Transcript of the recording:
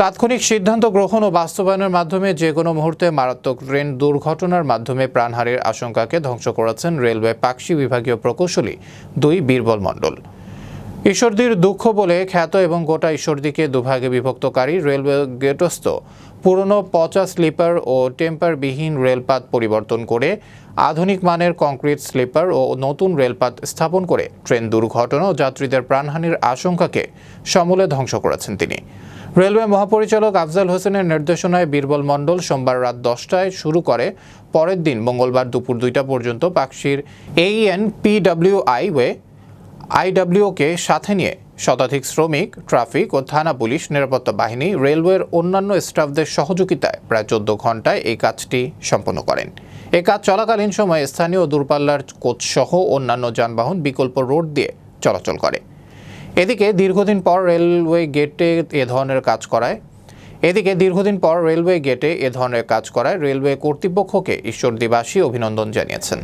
তাৎক্ষণিক সিদ্ধান্ত গ্রহণ ও বাস্তবায়নের মাধ্যমে যে কোনো মুহূর্তে মারাত্মক ট্রেন দুর্ঘটনার মাধ্যমে প্রাণহানির আশঙ্কাকে ধ্বংস করেছেন রেলওয়ে পাকশি বিভাগীয় প্রকৌশলী দুই বীরবল মণ্ডল। ঈশ্বরদীর দুঃখ বলে খ্যাত এবং গোটা ঈশ্বরদীকে দুভাগে বিভক্তকারী রেলওয়ে গেটস্থ, পুরনো পচা স্লিপার ও টেম্পারবিহীন রেলপাত পরিবর্তন করে আধুনিক মানের কংক্রিট স্লিপার ও নতুন রেলপাত স্থাপন করে ট্রেন দুর্ঘটনা ও যাত্রীদের প্রাণহানির আশঙ্কাকে সমূলে ধ্বংস করেছেন তিনি। রেলওয়ে মহাপরিচালক আফজাল হোসেনের নির্দেশনায় বীরবল মণ্ডল সোমবার রাত দশটায় শুরু করে পরের দিন মঙ্গলবার দুপুর দুইটা পর্যন্ত পাকশির এইএন পিডব্লিউআই ওয়ে আইডব্লিউকে সাথে নিয়ে শতাধিক শ্রমিক, ট্রাফিক ও থানা পুলিশ নিরাপত্তা বাহিনী, রেলওয়ের অন্যান্য স্টাফদের সহযোগিতায় প্রায় চোদ্দ ঘন্টায় এই কাজটি সম্পন্ন করেন। এ কাজ চলাকালীন সময়ে স্থানীয় দূরপাল্লার কোচসহ অন্যান্য যানবাহন বিকল্প রোড দিয়ে চলাচল করে। এদিকে দীর্ঘদিন পর রেলওয়ে গেটে এ ধরনের কাজ করায়। এদিকে দীর্ঘদিন পর রেলওয়ে গেটে এ ধরনের কাজ করায়। রেলওয়ে কর্তৃপক্ষকে ঈশ্বরদীবাসী অভিনন্দন জানিয়েছেন।